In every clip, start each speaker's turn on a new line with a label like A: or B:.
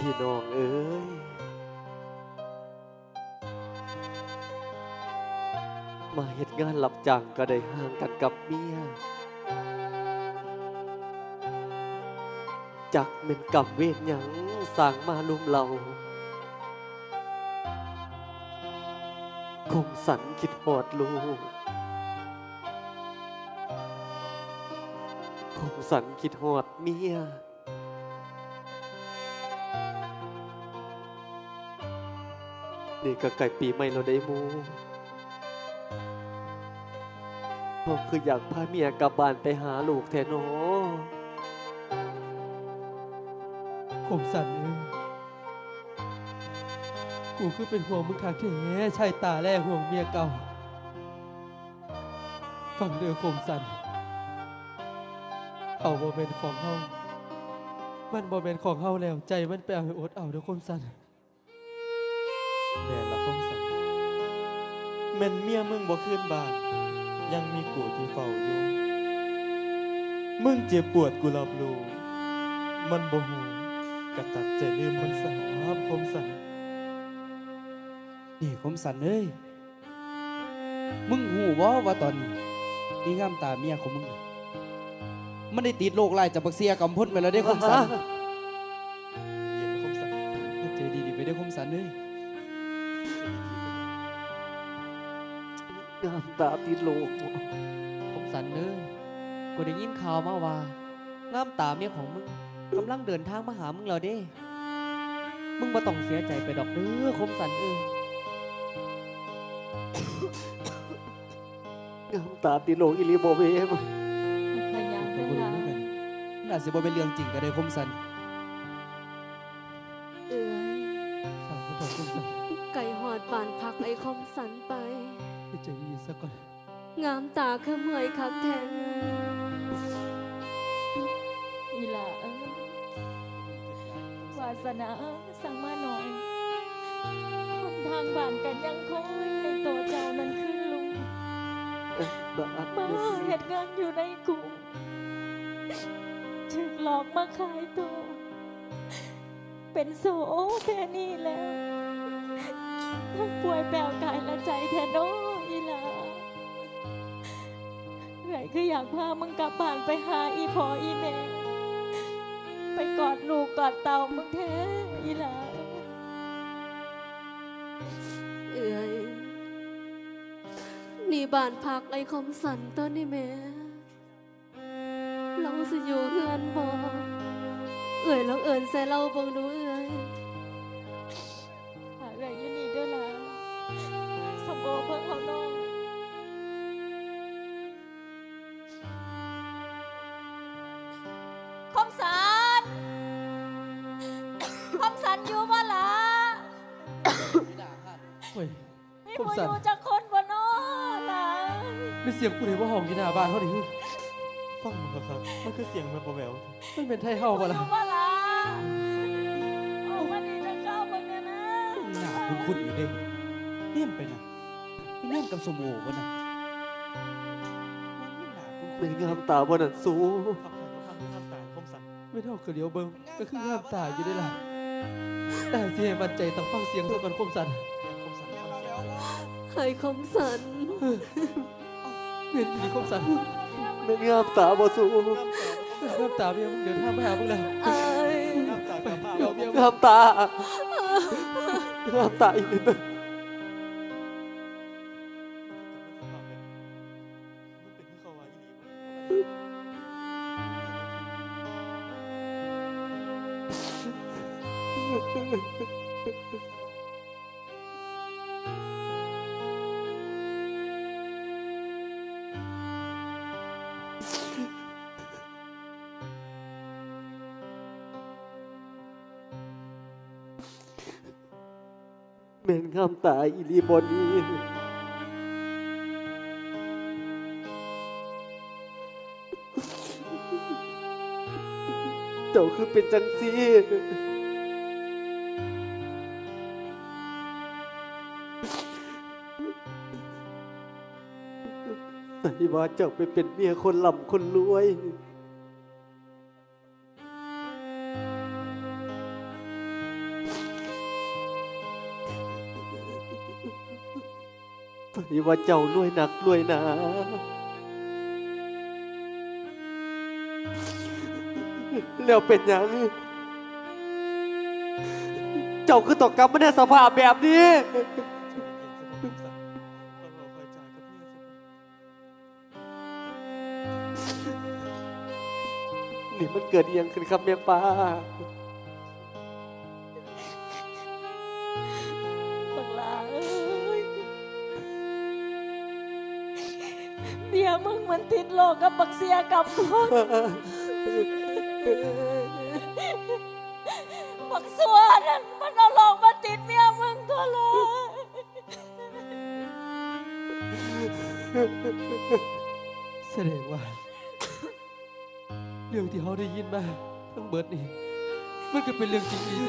A: พี่น้องเอ้ยมาเหตุงานหลับจังก็ได้ห่างกันกับเมียจักเป็นกับเวทหยังสร้างมาลุมเราคงสันคิดหอดลูกคงสันคิดหอดเมีย นี่ก็ไก่ปีใหม่เราได้มูพ่อคืออยากพาเมียกลับบ้านไปหาลูกแทนโน
B: ผมสั่นเอ้ยกูคือเป็นห่วงมึงคักแท้ชายตาแรกห่วงเมียเก่า ฟังเด้อคมสัน เอาบ่เป็นของเฮามันบ่เป็นของเฮาแล้วใจมันไปเอาให้อดเอาเด้อคมสัน
C: แม่นละคงสันแม่นเมียมึงบ่ขึ้นบ้าน ยังมีกูที่เฝ้าอยู่ มึงเจ็บปวดกูรับรู้มันบ่หูกะตัดใจลืมมันสาบคมสัน
D: นี่คมสันเอ้ย มึงหูว่าว่าตอนนี้นี่งามตาเมียของมึง มันได้ติดโรคไล่จากบักเสียกำพ้นไปแล้วได้คมสัน
C: เย็นคมสัน
D: เจอดีๆไปได้คมสันเอ้ย
A: งามตาติดโลก
E: ผมสันเด้อกูได้ยินข่าวมาว่างามตาเมียของมึงกำลังเดินทางมาหามึงแล้วเด้ มึงบ่ต้องเสียใจไปดอกเด้อคมสันเอ้ย
A: งามตาติดโลกอิลิโบเวม
F: พยายาม
D: ไป
F: เว
D: บ่รู้
F: ลา
D: เหมือนกันน่าสิบ่เป็นเรื่องจริงก็ได้คมสัน
F: เอ้ย
B: ฝากขอโทษคมสัน
F: ไก่หอดบานพักไอ้คมสัน
B: จอดีๆซะก่อน
F: งามตาคือเมื่อยคักแทนอีหล่าเอ้ยวาสนาสั่งมาหน่อยคนทางบ้านกันยังคอยในตัวเจ้านั้นคือลุง
A: บาด
F: มาเหตุงานอยู่ในกลุ่มถึกหลอกมาขายตัว เป็นโซโอแค่นี้แล้ว ทั้งป่วยแปลกายและใจแทนโนอี คืออยากพามึงกลับบ้านไปหาอีพออีแม่ไปกอดลูกกอดเต่ามึงแท้อีหลาเอ้ยนี่บ้านพักไอ้คมสันต้นนี่แม่เราสิอยู่เพื่อนบอเอ่ยลองเอิญใส่เราบังดูเอ่ย เฮ้
B: ย
F: มี
B: คม
F: ผู้
B: สั
F: อนยู่จากคนบ่น้อล่ะ
B: มีเสียงกูได้ว่าห้องอยู่หน้าบ้านเขาดิ
C: ฟังมึงครับมันคือเสียงแบบแหวว
B: มันเป็นไทยเฮา
F: ผู้
B: บ่
F: อ
B: ล่ะ
F: ยู่บ่ล่ะออกมาดีจะเข้าเบิ่งเนี่ยนะ
D: หน้าคุ้นๆอยู่เด้เนี่ยมไปน่ะไม่เนี่ยมกับสมโอบ่น่ะมันไม่น่าคุ้นๆ
A: เป็นงามตาบนนั้นสู
C: ขับใครก็ขับด้วยน้ำตาคมสัน
B: ไม่เท่าคือเดียวเบิ่งก็คืองามตาอยู่ได้ล่ะแต่สิให้มั่นใจต้องฟังเสียงซะก่อนคมสัน
C: เย็นคมสันฟังเสียง
F: เฮ้ยคมสัน
B: เวียนดีคมสัน
A: เป็นงามตาบ่สู
B: น้ำตาเมียมึงเดี๋ยวท่ามาหามึงแล้ว
F: เอ้ย
C: น้ำตากลับบ้าน
B: เดี๋ยวเมียมึง
A: งามตางามตาอีกนิดนึง
C: เป็นที่เขาว่อีลีวะ
A: เป็นงามตาอีหลีบนี้เจ้าคือเป็นจังซีใส่ว่าเจ้าไปเป็นเมียคนล่ำคนรวย อย่าว่าเจ้ารวยหนักรวยหนาแล้วเป็นยังเจ้าคือตกกรรมมาในสภาพแบบนี้นี่มันเกิดยังขึ้นครับแม่ป้า
F: มันติดโลกกับบักเสียกับคนบักสัวนั่นมันเอาโลกมาติดเมียมึงตัวเลย
B: แสดงว่า เรื่องที่เขาได้ยินมาทั้งเบิดนี่มันก็เป็นเรื่องจริงดี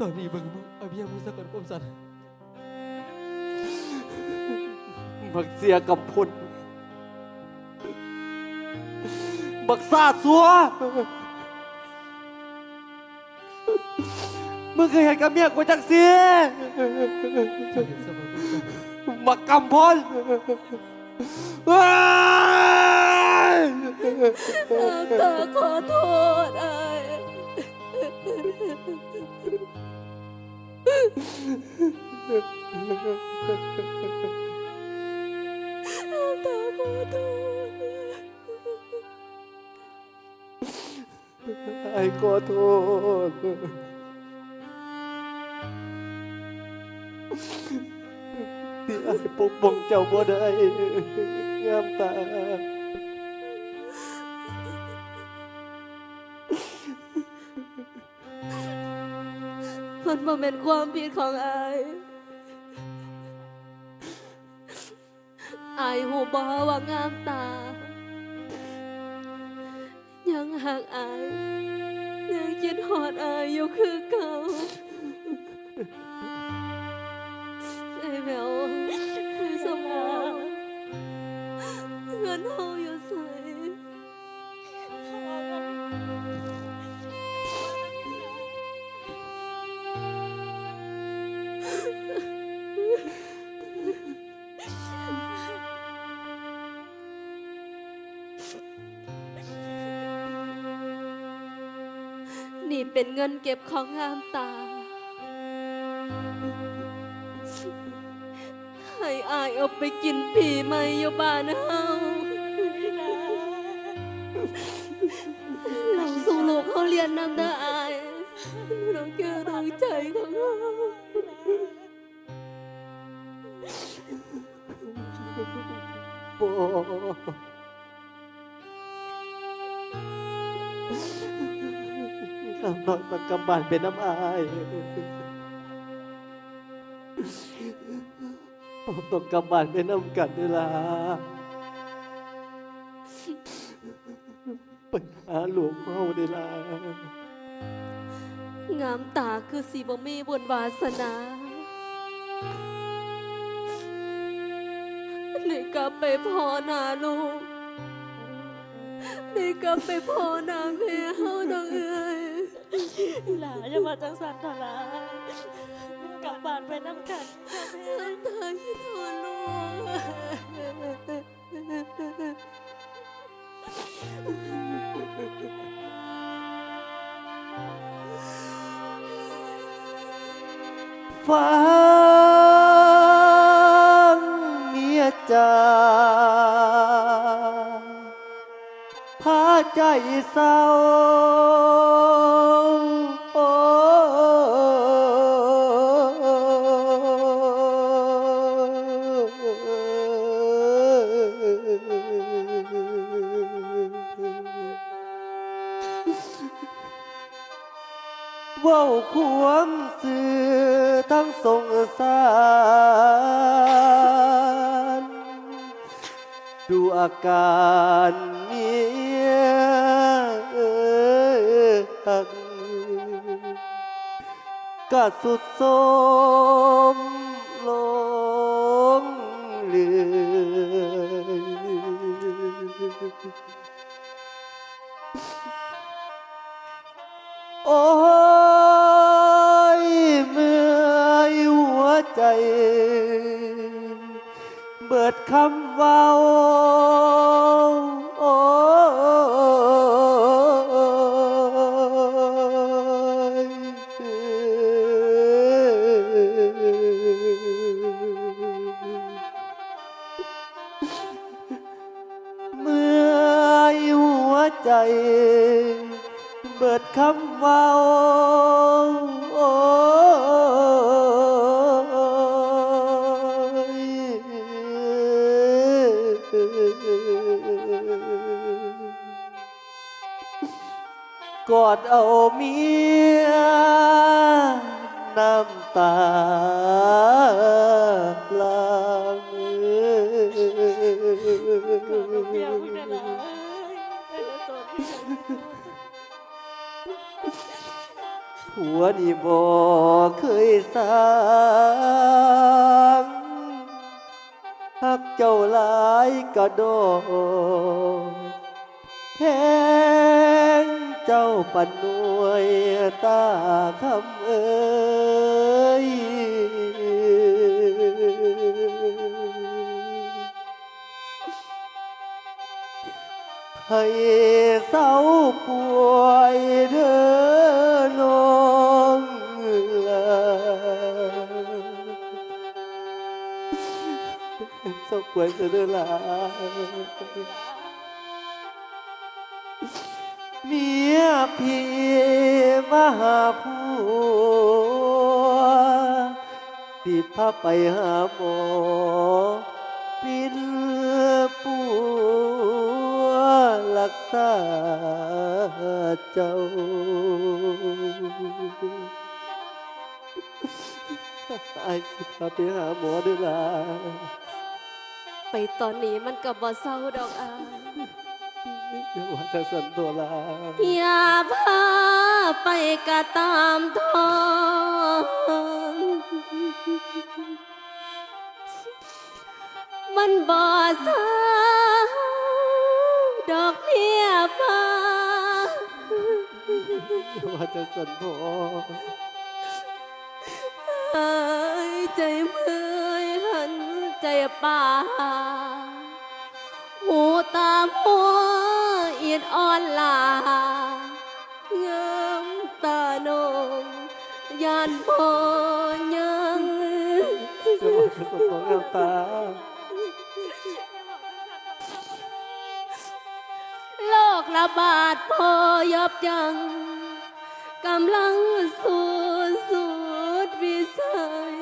B: ตอนนี้เบิ่งมึงเอาเพียงมึงสักก่อนความสัน
A: บักเสียกับพุนบักซาสัวมึงเคยเห็นกับเมียกูจังเสีย
B: จะเห็นสมองความสัน
A: บักกำพลว้าย
F: ตาขอโทษไอ้ตาขอโทษ
A: ไอ้ข อโทษที่ไอ้ปกป้อง บ่ได้งามตา
F: มันบ่เป็นความผิดของอายอายหูบอว่างามตา ยังหักอายยังคิดหอดอายอยู่คือเก่าไอ้แมวไอ้สมองเงินเฮาอ เป็นเงินเก็บของงามตา ให้อายเอาไปกินปีใหม่ยบ้านเฮาเราสู่ลูกเขาเรียนนำเด้ออายเราแค่ดวงใจของเรา
A: บ่ข้ามนอนมากำบานเป็นน้ำอายผมต้องกำบานเป็นน้ำกันเวลาปัญหาหลวงเฮาเวลางา
F: มตาคือสีบ่มีบุญวาสนาได้กลับไปพ่อนาลูกได้กลับไปพ่อนาแม่เฮาดอกเอ้ย
G: หลาอย่ามาจังสันทลากลับบ้านไปน้ำกันค่ะแม่
F: น้ำตาคิดทอลูก
A: ฟังเมียจ๋าพาใจเศร้า เว้าขวมสื่อทั้งสงสารดูอาการเมียก็สุดสมลงเลยโอ้ ใจ เบิดคำเว้าโอ้เมื่อหัวใจ เบิดคำเว้า ดเอาเมียน้ำตาลาง
G: กับเมียมึงนะนะเอ้ยแต่ละตัวน
A: ผัวนี่บ่เคยสร้างหักเจ้าหลายกระโดดแพง เจ้าปันนวยตาคำเอ้ยให้เศร้าป่วยเด้อน้องลาเศร้าป่วยเด้อลา เมียพี่มหาผัวสิพาไปหาหมอปินปัวรักษาเจ้า ไอ้สิพาไปหาหมอด้วยล่ะ
F: ไปตอนนี้มันกับบ่เศร้าดอกอาย
A: ว่าจะสันตัวลา
F: อย่าพาไปกระตามทองมันบ่เศร้าดอกเมียพา
A: ว่าจะสันตัว
F: เอ้ยใจเมื่อยหันใจป่าหูตามัว ดอ่อนลางามตาโนงยานพอยัง
A: เดี๋ยวว่าจะสันตัวงามตา
F: โลกระบาดพอยับยั้งกำลังสูญสุดวิสัย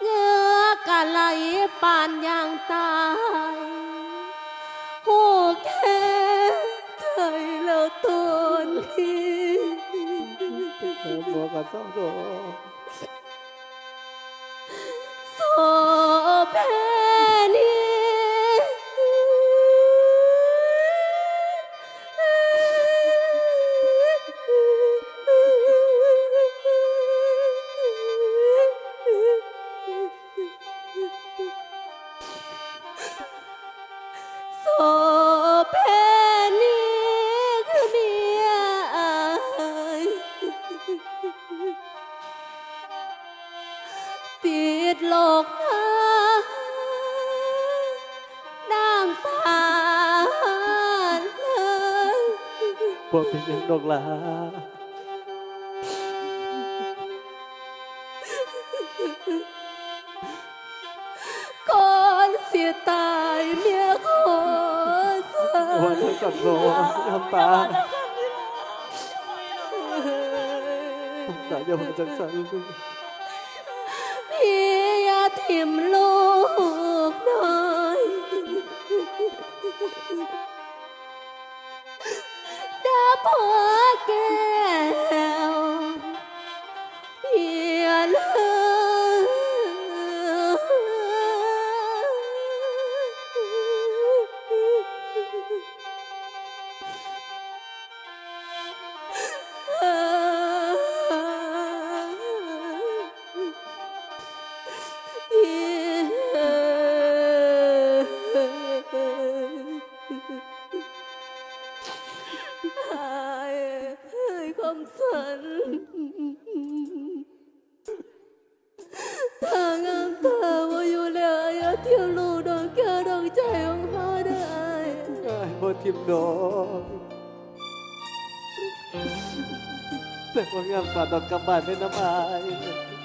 F: เงือกะไหลปานยางตาย นที่
A: หา บ่เป็นหยังดอกลา
F: ก่อนเสียตายเมียขอสา
A: ว่าจะสันตัวงามตาตาอย่าว่าจะสัน
F: พี่อย่าทิมลูก แต่ว่างา
A: กป่าดอกกำบานไม่น้ำอาย